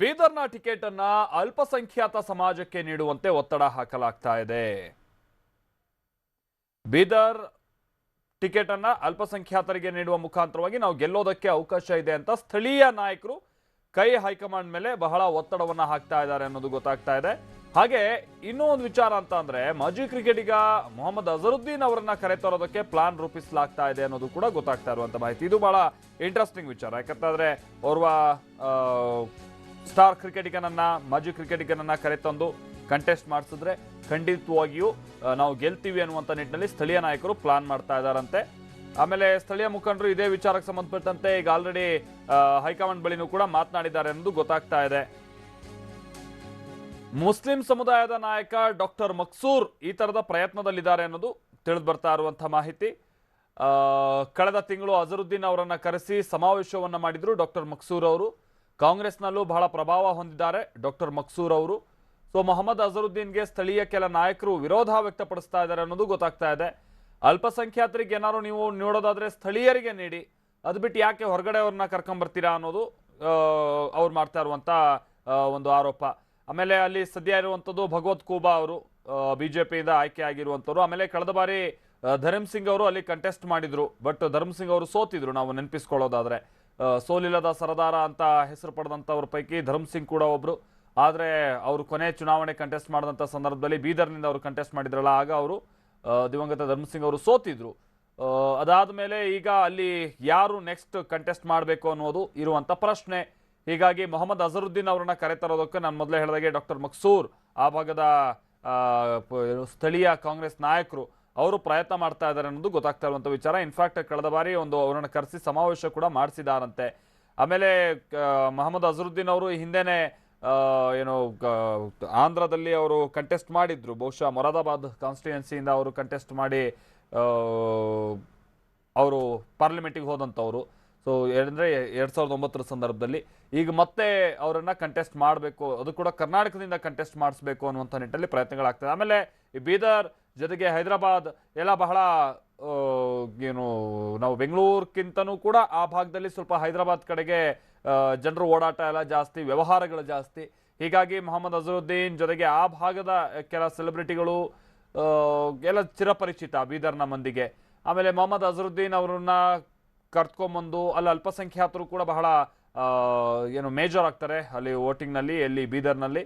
ಬೀದರ್ನ ticket ಅನ್ನ ಅಲ್ಪಸಂಖ್ಯಾತ ಸಮಾಜಕ್ಕೆ ನೀಡುವಂತೆ ಒತ್ತಡ ಹಾಕಲಾಗ್ತಾ ಇದೆ. ಬೀದರ್ ಟಿಕೆಟ್ ಅನ್ನ ಅಲ್ಪಸಂಖ್ಯಾತರಿಗೆ ನೀಡುವ ಮುಖಾಂತರವಾಗಿ ನಾವು ಗೆಲ್ಲೋದಕ್ಕೆ ಅವಕಾಶ ಇದೆ ಅಂತ ಸ್ಥಳೀಯ ನಾಯಕರು ಕೈ ಹೈಕಮಾಂಡ್ ಮೇಲೆ ಬಹಳ ಒತ್ತಡವನ್ನ ಹಾಕ್ತಾ ಇದ್ದಾರೆ ಅನ್ನೋದು ಗೊತ್ತಾಗ್ತಾ ಇದೆ. ಹಾಗೆ ಇನ್ನೂ ಒಂದು ವಿಚಾರ ಅಂತ ಅಂದ್ರೆ ಮಾಜಿ ಕ್ರಿಕೆಟಿಗ ಮೊಹಮ್ಮದ್ ಅಜರುದ್ದೀನ್ ಅವರನ್ನ ಕರೆತರೋದಕ್ಕೆ ಪ್ಲಾನ್ ರೂಪಿಸಲಾಗ್ತಾ ಇದೆ ಅನ್ನೋದು ಕೂಡ ಗೊತ್ತಾಗ್ತಾ ಇರುವಂತ ಮಾಹಿತಿ. ಇದು ಬಹಳ ಇಂಟ್ರೆಸ್ಟಿಂಗ್ ವಿಚಾರ. ಯಾಕಂತಂದ್ರೆ ಓರ್ವ ಸ್ಟಾರ್ ಕ್ರಿಕೆಟಿಗನನ್ನ, ಮಾಜಿ ಕ್ರಿಕೆಟಿಗನನ್ನ ಕರೆತಂದು ಕಂಟೆಸ್ಟ್ ಮಾಡಿಸಿದ್ರೆ ಖಂಡಿತವಾಗಿಯೂ ನಾವು ಗೆಲ್ತೀವಿ ಅನ್ನುವಂಥ ನಿಟ್ಟಿನಲ್ಲಿ ಸ್ಥಳೀಯ ನಾಯಕರು ಪ್ಲಾನ್ ಮಾಡ್ತಾ ಇದ್ದಾರಂತೆ. ಆಮೇಲೆ ಸ್ಥಳೀಯ ಮುಖಂಡರು ಇದೇ ವಿಚಾರಕ್ಕೆ ಸಂಬಂಧಪಟ್ಟಂತೆ ಈಗ ಆಲ್ರೆಡಿ ಹೈಕಮಾಂಡ್ ಬಳಿನೂ ಕೂಡ ಮಾತನಾಡಿದ್ದಾರೆ ಅನ್ನೋದು ಗೊತ್ತಾಗ್ತಾ ಇದೆ. ಮುಸ್ಲಿಂ ಸಮುದಾಯದ ನಾಯಕ ಡಾಕ್ಟರ್ ಮಕ್ಸೂರ್ ಈ ತರದ ಪ್ರಯತ್ನದಲ್ಲಿದ್ದಾರೆ ಅನ್ನೋದು ತಿಳಿದು ಬರ್ತಾ ಇರುವಂತಹ ಮಾಹಿತಿ ಕಳೆದ ತಿಂಗಳು ಅಜರುದ್ದೀನ್ ಅವರನ್ನ ಕರೆಸಿ ಸಮಾವೇಶವನ್ನ ಮಾಡಿದ್ರು ಡಾಕ್ಟರ್ ಮಕ್ಸೂರ್ ಅವರು. ಕಾಂಗ್ರೆಸ್ನಲ್ಲೂ ಬಹಳ ಪ್ರಭಾವ ಹೊಂದಿದ್ದಾರೆ ಡಾಕ್ಟರ್ ಮಕ್ಸೂರ್ ಅವರು. ಸೊ ಮೊಹಮ್ಮದ್ ಅಜರುದ್ದೀನ್ಗೆ ಸ್ಥಳೀಯ ಕೆಲ ನಾಯಕರು ವಿರೋಧ ವ್ಯಕ್ತಪಡಿಸ್ತಾ ಇದ್ದಾರೆ ಅನ್ನೋದು ಗೊತ್ತಾಗ್ತಾ ಇದೆ. ಅಲ್ಪಸಂಖ್ಯಾತರಿಗೆ ಏನಾದ್ರು ನೀವು ನೋಡೋದಾದ್ರೆ ಸ್ಥಳೀಯರಿಗೆ ನೀಡಿ. ಅದು ಬಿಟ್ಟು ಯಾಕೆ ಹೊರಗಡೆ ಅವ್ರನ್ನ ಕರ್ಕೊಂಬರ್ತೀರಾ ಅನ್ನೋದು ಅವ್ರು ಮಾಡ್ತಾ ಇರುವಂಥ ಒಂದು ಆರೋಪ. ಆಮೇಲೆ ಅಲ್ಲಿ ಸದ್ಯ ಇರುವಂಥದ್ದು ಭಗವತ್ ಕೂಬಾ ಅವರು ಬಿಜೆಪಿಯಿಂದ ಆಯ್ಕೆ ಆಗಿರುವಂಥವ್ರು. ಆಮೇಲೆ ಕಳೆದ ಬಾರಿ ಧರ್ಮ್ ಸಿಂಗ್ ಅವರು ಅಲ್ಲಿ ಕಂಟೆಸ್ಟ್ ಮಾಡಿದ್ರು. ಬಟ್ ಧರ್ಮ್ ಸಿಂಗ್ ಅವರು ಸೋತಿದ್ರು, ನಾವು ನೆನಪಿಸ್ಕೊಳ್ಳೋದಾದ್ರೆ. ಸೋಲಿಲ್ಲದ ಸರದಾರ ಅಂತ ಹೆಸರು ಪಡೆದಂಥವ್ರ ಪೈಕಿ ಧರ್ಮ್ ಸಿಂಗ್ ಕೂಡ ಒಬ್ಬರು ಆದರೆ ಅವರು ಕೊನೆ ಚುನಾವಣೆ ಕಂಟೆಸ್ಟ್ ಮಾಡಿದಂಥ ಸಂದರ್ಭದಲ್ಲಿ ಬೀದರ್ನಿಂದ ಅವರು ಕಂಟೆಸ್ಟ್ ಮಾಡಿದ್ರಲ್ಲ, ಆಗ ಅವರು ದಿವಂಗತ ಧರ್ಮ್ ಸಿಂಗ್ ಅವರು ಸೋತಿದ್ರು. ಅದಾದ ಮೇಲೆ ಈಗ ಅಲ್ಲಿ ಯಾರು ನೆಕ್ಸ್ಟ್ ಕಂಟೆಸ್ಟ್ ಮಾಡಬೇಕು ಅನ್ನೋದು ಇರುವಂಥ ಪ್ರಶ್ನೆ. ಹೀಗಾಗಿ ಮೊಹಮ್ಮದ್ ಅಜರುದ್ದೀನ್ ಅವರನ್ನ ಕರೆತರೋದಕ್ಕೆ ನಾನು ಮೊದಲೇ ಹೇಳಿದಾಗೆ ಡಾಕ್ಟರ್ ಮಕ್ಸೂರ್, ಆ ಭಾಗದ ಸ್ಥಳೀಯ ಕಾಂಗ್ರೆಸ್ ನಾಯಕರು. ಅವರು ಪ್ರಯತ್ನ ಮಾಡ್ತಾ ಇದ್ದಾರೆ ಅನ್ನೋದು ಗೊತ್ತಾಗ್ತಾ ಇರುವಂಥ ವಿಚಾರ. ಇನ್ಫ್ಯಾಕ್ಟ್ ಕಳೆದ ಬಾರಿ ಒಂದು ಅವರನ್ನು ಕರೆಸಿ ಸಮಾವೇಶ ಕೂಡ ಮಾಡಿಸಿದಾರಂತೆ. ಆಮೇಲೆ ಮಹಮ್ಮದ್ ಅಜರುದ್ದೀನ್ ಅವರು ಹಿಂದೆನೆ ಏನು ಆಂಧ್ರದಲ್ಲಿ ಅವರು ಕಂಟೆಸ್ಟ್ ಮಾಡಿದ್ರು. ಬಹುಶಃ ಮೊರಾದಾಬಾದ್ ಕಾನ್ಸ್ಟಿಟ್ಯೂನ್ಸಿಯಿಂದ ಅವರು ಕಂಟೆಸ್ಟ್ ಮಾಡಿ ಅವರು ಪಾರ್ಲಿಮೆಂಟಿಗೆ ಹೋದಂಥವರು ಸೊ ಅಂದರೆ ಎರಡು ಸಾವಿರದ ಒಂಬತ್ತರ ಸಂದರ್ಭದಲ್ಲಿ ಈಗ ಮತ್ತೆ ಅವರನ್ನು ಕಂಟೆಸ್ಟ್ ಮಾಡಬೇಕು. ಅದು ಕೂಡ ಕರ್ನಾಟಕದಿಂದ ಕಂಟೆಸ್ಟ್ ಮಾಡಿಸ್ಬೇಕು ಅನ್ನುವಂಥ ನಿಟ್ಟಲ್ಲಿ ಪ್ರಯತ್ನಗಳಾಗ್ತದೆ ಆಮೇಲೆ ಬೀದರ್ ಜೊತೆಗೆ ಹೈದರಾಬಾದ್ ಎಲ್ಲ ಬಹಳ ಏನು, ನಾವು ಬೆಂಗಳೂರಿಗಿಂತನೂ ಕೂಡ ಆ ಭಾಗದಲ್ಲಿ ಸ್ವಲ್ಪ ಹೈದರಾಬಾದ್ ಕಡೆಗೆ ಜನರು ಓಡಾಟ ಎಲ್ಲ ಜಾಸ್ತಿ, ವ್ಯವಹಾರಗಳು ಜಾಸ್ತಿ. ಹೀಗಾಗಿ ಮೊಹಮ್ಮದ್ ಅಜರುದ್ದೀನ್ ಜೊತೆಗೆ ಆ ಭಾಗದ ಕೆಲ ಸೆಲೆಬ್ರಿಟಿಗಳು ಎಲ್ಲ ಚಿರಪರಿಚಿತ ಬೀದರ್ನ ಮಂದಿಗೆ. ಆಮೇಲೆ ಮೊಹಮ್ಮದ್ ಅಜರುದ್ದೀನ್ ಅವರನ್ನ ಕರ್ತ್ಕೊಂಬಂದು, ಅಲ್ಲಿ ಅಲ್ಪಸಂಖ್ಯಾತರು ಕೂಡ ಬಹಳ ಏನು ಮೇಜರ್ ಆಗ್ತಾರೆ ಅಲ್ಲಿ ವೋಟಿಂಗ್ನಲ್ಲಿ ಎಲ್ಲಿ ಬೀದರ್ನಲ್ಲಿ.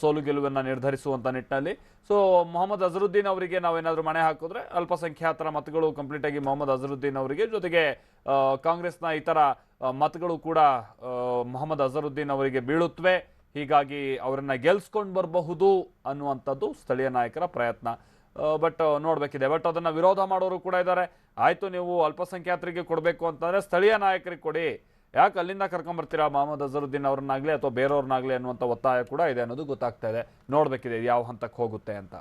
ಸೋಲು ಗೆಲುವನ್ನು ನಿರ್ಧರಿಸುವಂಥ ನಿಟ್ಟಿನಲ್ಲಿ. ಸೊ ಮೊಹಮ್ಮದ್ ಅಜರುದ್ದೀನ್ ಅವರಿಗೆ ನಾವೇನಾದರೂ ಮಣೆ ಹಾಕಿದ್ರೆ ಅಲ್ಪಸಂಖ್ಯಾತರ ಮತಗಳು ಕಂಪ್ಲೀಟ್ ಆಗಿ ಮೊಹಮ್ಮದ್ ಅಜರುದ್ದೀನ್ ಅವರಿಗೆ, ಜೊತೆಗೆ ಕಾಂಗ್ರೆಸ್ನ ಇತರ ಮತಗಳು ಕೂಡ ಮೊಹಮ್ಮದ್ ಅಜರುದ್ದೀನ್ ಅವರಿಗೆ ಬೀಳುತ್ತವೆ. ಹೀಗಾಗಿ ಅವರನ್ನು ಗೆಲ್ಸ್ಕೊಂಡು ಬರಬಹುದು ಅನ್ನುವಂಥದ್ದು ಸ್ಥಳೀಯ ನಾಯಕರ ಪ್ರಯತ್ನ. ಬಟ್ ನೋಡಬೇಕಿದೆ. ಬಟ್ ಅದನ್ನ ವಿರೋಧ ಮಾಡೋರು ಕೂಡ ಇದ್ದಾರೆ. ಆಯಿತು ನೀವು ಅಲ್ಪಸಂಖ್ಯಾತರಿಗೆ ಕೊಡಬೇಕು ಅಂತಂದ್ರೆ ಸ್ಥಳೀಯ ನಾಯಕರಿಗೆ ಕೊಡಿ. ಯಾಕೆ ಅಲ್ಲಿಂದ ಕರ್ಕೊಂಬರ್ತೀರಾ ಮೊಹಮ್ಮದ್ ಅಜರುದ್ದೀನ್ ಅವ್ರನ್ನಾಗ್ಲಿ ಅಥವಾ ಬೇರೆಯವ್ರನ್ನಾಗಲಿ ಅನ್ನುವಂಥ ಒತ್ತಾಯ ಕೂಡ ಇದೆ ಅನ್ನೋದು ಗೊತ್ತಾಗ್ತಾ ಇದೆ. ನೋಡಬೇಕಿದೆ ಯಾವ ಹಂತಕ್ಕೆ ಹೋಗುತ್ತೆ ಅಂತ.